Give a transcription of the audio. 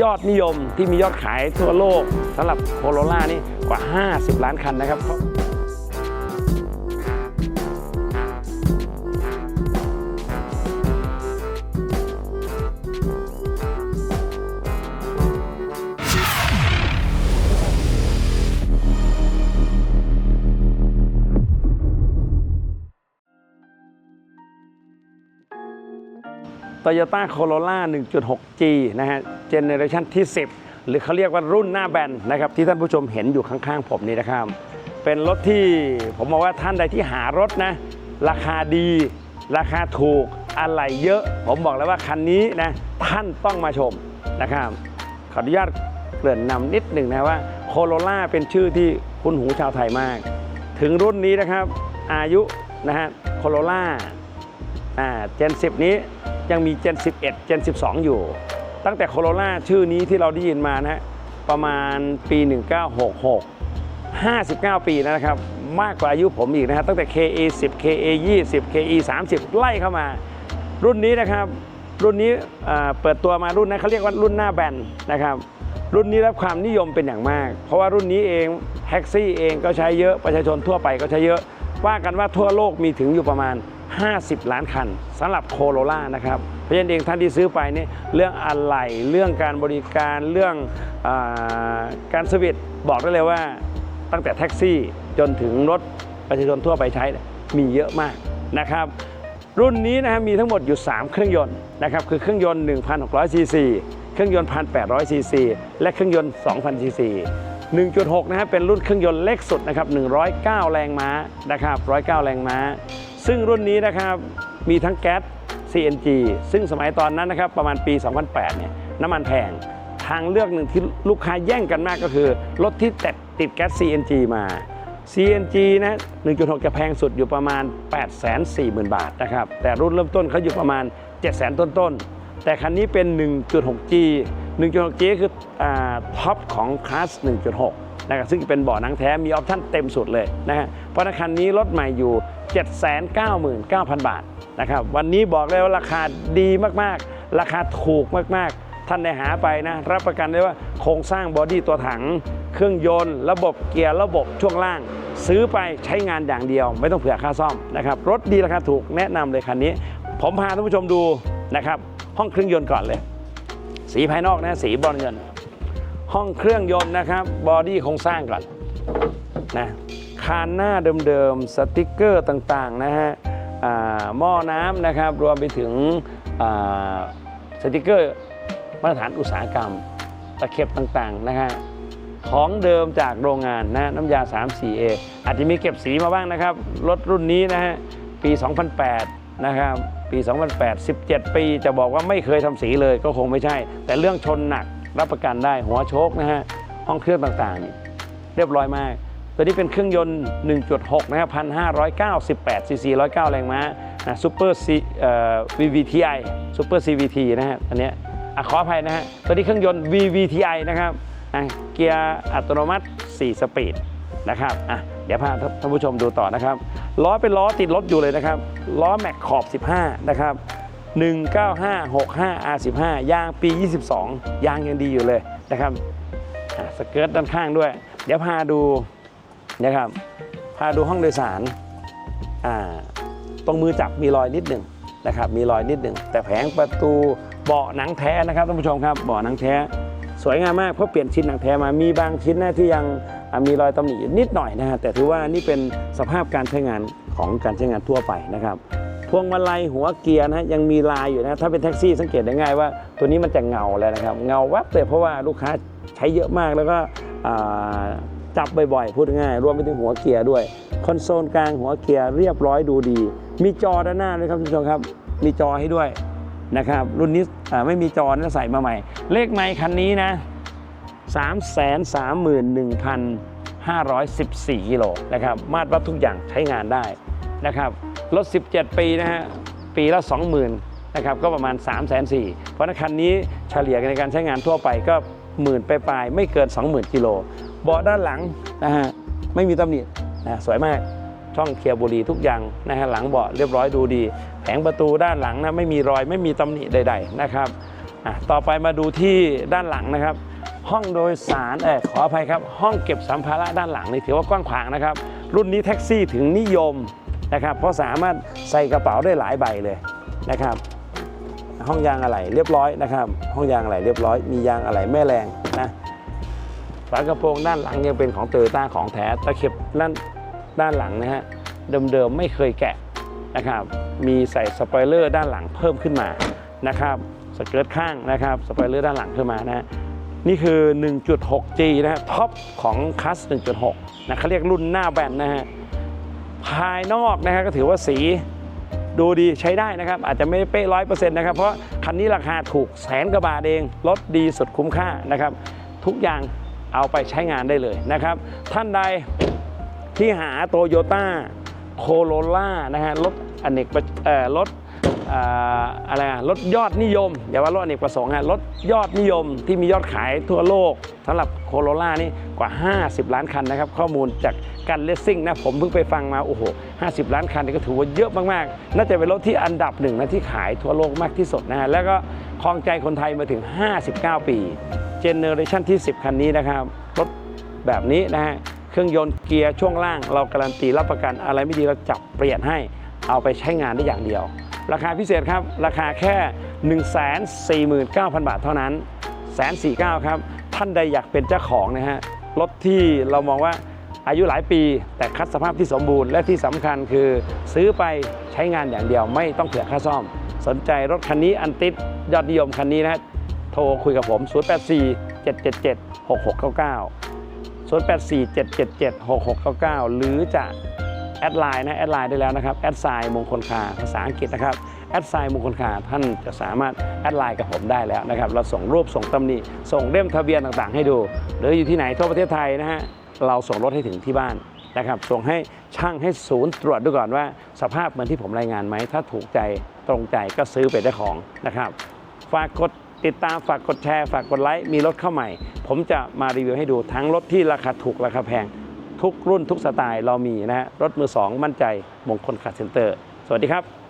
ยอดนิยมที่มียอดขายทั่วโลกสำหรับโคโรล่านี่กว่า 50 ล้านคันนะครับ Toyota Corolla 1.6G นะฮะเจเนอเรชันที่ 10 หรือเขาเรียกว่ารุ่นหน้าแบนนะครับที่ท่านผู้ชมเห็นอยู่ข้างๆ ผมนี่นะครับ เป็นรถที่ผมมองว่าท่านใดที่หารถนะ ราคาดี ราคาถูกอะไรเยอะ ผมบอกเลยว่าคันนี้นะท่านต้องมาชมนะครับขออนุญาตเกริ่นนำนิดหนึ่งนะว่าโคโรล่าเป็นชื่อที่คุ้นหูชาวไทยมาก ถึงรุ่นนี้นะครับอายุนะฮะโคโรล่าอ่าเจน10 นี้ ยังมีเจน11เจน12 อยู่ ตั้งแต่โคโรล่าชื่อนี้ที่เราได้ยินมานะฮะประมาณปี 1966 59 ปีแล้วนะครับ มากกว่าอายุผมอีกนะฮะตั้งแต่ KA 10 KA 20 KE 30 ไล่เข้ามา รุ่นนี้นะครับ รุ่นนี้เปิดตัวมารุ่นนั้เขาเรียกว่ารุ่นหน้าแบนนะครับ รุ่นนี้รับความนิยมเป็นอย่างมาก เพราะว่ารุ่นนี้เองแท็กซี่เองก็ใช้เยอะประชาชนทั่วไปก็ใช้เยอะว่ากันว่าทั่วโลกมีถึงอยู่ประมาณ 50 ล้านคันสำหรับโคโรล่านะครับ เพราะฉะนั้นเองท่านที่ซื้อไปนี่เรื่องอะไหล่เรื่องการบริการเรื่องอการสวิตช์บอกได้เลยว่าตั้งแต่แท็กซี่จนถึงรถประชาชนทั่วไปใช้เนี่ยมีเยอะมากนะครับ รุ่นนี้นะฮะมีทั้งหมดอยู่ 3 เครื่องยนต์นะครับคือเครื่องยนต์ 1,600ซีซีเครื่องยนต์ 1,800ซีซีและเครื่องยนต์2,000ซีซี1.6 นะฮะเป็นรุ่นเครื่องยนต์เล็กสุดนะครับ 109 แรงม้านะครับ 109 แรงม้า ซึ่งรุ่นนี้นะครับมีทั้งแก๊ส CNG ซึ่งสมัยตอนนั้นนะครับประมาณปี 2008 เนี่ยน้ำมันแพง ทางเลือกหนึ่งที่ลูกค้าแย่งกันมากก็คือ รถที่ติดติดแก๊ส CNG มา CNG นะ 1.6 จะแพงสุดอยู่ประมาณ 840,000 บาทนะครับ แต่รุ่นเริ่มต้นเขาอยู่ประมาณ 700,000 ต้นๆ แต่คันนี้เป็น 1.6G 1.6G คืออท็อปของคลาส 1.6 นะครับซึ่งเป็นเบาะหนังแท้มีออปชั่นเต็มสุดเลยนะฮะเพราะคันนี้รถใหม่อยู่ 799,000 บาทนะครับวันนี้บอกเลยว่าราคาดีมากๆ ราคาถูกมากๆ ท่านได้หาไปนะรับประกันได้ว่าโครงสร้างบอดี้ตัวถัง เครื่องยนต์ ระบบเกียร์ระบบช่วงล่าง ซื้อไปใช้งานอย่างเดียว ไม่ต้องเผื่อค่าซ่อมนะครับรถดีราคาถูกแนะนำเลยคันนี้ ผมพาท่านผู้ชมดูนะครับห้องเครื่องยนต์ก่อนเลย สีภายนอกนะสีบรอนเงิน ห้องเครื่องยนต์นะครับบอดี้โครงสร้างก่อนนะคานหน้าเดิมๆสติกเกอร์ต่างๆนะฮะหม้อน้ำนะครับรวมไปถึงสติกเกอร์มาตรฐานอุตสาหกรรมตะเข็บต่างๆนะฮะของเดิมจากโรงงานนะน้ำยา 3-4A อาจจะมีเก็บสีมาบ้างนะครับ รถรุ่นนี้นะฮะปี 2008 นะครับปี 2008 17 ปี จะบอกว่าไม่เคยทำสีเลยก็คงไม่ใช่ แต่เรื่องชนหนัก รับประกันได้หัวโชคนะฮะห้องเครื่องต่างๆ เรียบร้อยมาก ตัวนี้เป็นเครื่องยนต์ 1.6 นะครับ1,598ซีซี109 แรงม้านะซูเปอร์ซีเอ่อ VVTi ซูเปอร์ CVT นะฮะอันเนี้ยอขออภัยนะฮะตัวนี้เครื่องยนต์ VVTi นะครับอะเกียร์อัตโนมัติ 4 สปีดนะครับอะเดี๋ยวพาท่านผู้ชมดูต่อนะครับ ล้อเป็นล้อติดรถอยู่เลยนะครับ ล้อแม็กขอบ 15 นะครับ 19565 R15 ยางปี 22 ยางยังดีอยู่เลยนะครับสเกิร์ตด้านข้างด้วย เดี๋ยวพาดูนะครับพาดูห้องโดยสารตรงมือจับมีรอยนิดหนึ่งนะครับมีรอยนิดหนึ่งแต่แผงประตูเบาะหนังแท้นะครับท่านผู้ชมครับเบาะหนังแท้ สวยงามมากเพราะเปลี่ยนชิ้นหนังแท้มามีบางชิ้นนะที่ยังมีรอยตำหนิอยู่นิดหน่อยนะฮะแต่ถือว่านี่เป็นสภาพการใช้งานของการใช้งานทั่วไปนะครับ พวงมาลัยหัวเกียร์นะฮะยังมีลายอยู่นะถ้าเป็นแท็กซี่สังเกตได้ง่ายว่า ตัวนี้มันจะเงาแล้วนะครับ เงาวับเลยเพราะว่าลูกค้าใช้เยอะมากแล้วก็จับบ่อยๆ พูดง่ายรวมไปถึงหัวเกียร์ด้วยคอนโซลกลางหัวเกียร์เรียบร้อยดูดี มีจอด้านหน้าด้วยครับท่านผู้ชมครับ มีจอให้ด้วยนะครับรุ่นนี้ไม่มีจอนะใส่มาใหม่ เลขไมค์คันนี้นะ 331,514กิโลนะครับมาตรวัดทุกอย่างใช้งานได้นะครับ รถ 17 ปีนะฮะ ปีละ 20,000นะครับ ก็ประมาณ 3 4 0 0 0เพราะฉะนั้นคันนี้เฉลี่ยในการใช้งานทั่วไปก็หมื่นไปปลายไม่เกิน 20,000กิโลเบาะด้านหลังนะฮะไม่มีตำหนินะสวยมากช่องเคลียร์บุหรีทุกอย่างนะฮะหลังเบาะเรียบร้อยดูดีแผงประตูด้านหลังนะไม่มีรอยไม่มีตำหนิใด ๆนะครับอะต่อไปมาดูที่ด้านหลังนะครับ ห้องโดยสารเออขออภัยครับ ห้องเก็บสัมภาระด้านหลังนี่ถือว่ากว้างขวางนะครับ รุ่นนี้แท็กซี่ถึงนิยม นะครับเพราะสามารถใส่กระเป๋าได้หลายใบเลยนะครับ ห้องยางอะไหล่เรียบร้อยนะครับ ห้องยางอะไหล่เรียบร้อยมียางอะไหล่แม่แรงนะฝากระโปรงด้านหลังยังเป็นของโตโยต้าของแท้ตะเข็บด้านด้านหลังนะฮะเดิมๆไม่เคยแกะนะครับมีใส่สปอยเลอร์ด้านหลังเพิ่มขึ้นมานะครับสเกิร์ตข้างนะครับสปอยเลอร์ด้านหลังขึ้นมานะฮะนี่คือ 1.6G นะฮะท็อปของคัส 1.6นะเขาเรียกรุ่นหน้าแบนนะฮะ ภายนอกนะฮะก็ถือว่าสีดูดีใช้ได้นะครับ อาจจะไม่เป๊ะร้อยเปอร์เซ็นต์นะครับ เพราะคันนี้ราคาถูกแสนกว่าบาทเองรถดีสุดคุ้มค่านะครับ ทุกอย่างเอาไปใช้งานได้เลยนะครับ ท่านใดที่หาโตโยต้าโคโรล่านะฮะรถอเนกประรถ อะไรอะรถยอดนิยมอย่าว่ารถอเนกประสงค์ฮะรถยอดนิยมที่มียอดขายทั่วโลกสำหรับโคโรล่านี่กว่า 50 ล้านคันนะครับ ข้อมูลจากกันเลสซิ่งนะ ผมเพิ่งไปฟังมา โอ้โห 50 ล้านคันนี่ก็ถือว่าเยอะมากๆ น่าจะเป็นรถที่อันดับหนึ่งนะที่ขายทั่วโลกมากที่สุดนะฮะแล้วก็ครองใจคนไทยมาถึง 59 ปีเจเนอเรชันที่ 10 คันนี้นะครับรถแบบนี้นะฮะเครื่องยนต์เกียร์ช่วงล่าง เราการันตีรับประกันอะไรไม่ดีเราจับเปลี่ยนให้เอาไปใช้งานได้อย่างเดียว ราคาพิเศษครับ ราคาแค่ 149,000 บาทเท่านั้น149ครับ ท่านใดอยากเป็นเจ้าของนะฮะรถที่เรามองว่าอายุหลายปี แต่คัดสภาพที่สมบูรณ์และที่สำคัญคือ ซื้อไปใช้งานอย่างเดียวไม่ต้องเสียค่าซ่อม สนใจรถคันนี้อันติดยอดนิยมคันนี้นะฮะโทรคุยกับผม 084 777 6699 0847776699 หรือจะ แอดไลน์นะแอดไลน์ได้แล้วนะครับแอดไซน์มงคลคาภาษาอังกฤษนะครับแอดไซน์มงคลคาท่านจะสามารถแอดไลน์กับผมได้แล้วนะครับเราส่งรูปส่งตำหนิส่งเล่มทะเบียนต่างๆ ให้ดู หรืออยู่ที่ไหนทั่วประเทศไทยนะฮะเราส่งรถให้ถึงที่บ้านนะครับส่งให้ช่างให้ศูนย์ตรวจดูก่อนว่า สภาพเหมือนที่ผมรายงานไหม ถ้าถูกใจตรงใจก็ซื้อไปได้ของนะครับ ฝากกดติดตามฝากกดแชร์ ฝากกดไลค์มีรถเข้าใหม่ ผมจะมารีวิวให้ดูทั้งรถที่ราคาถูกราคาแพง ทุกรุ่นทุกสไตล์เรามีนะฮะรถมือสองมั่นใจมงคลคาร์เซ็นเตอร์ สวัสดีครับ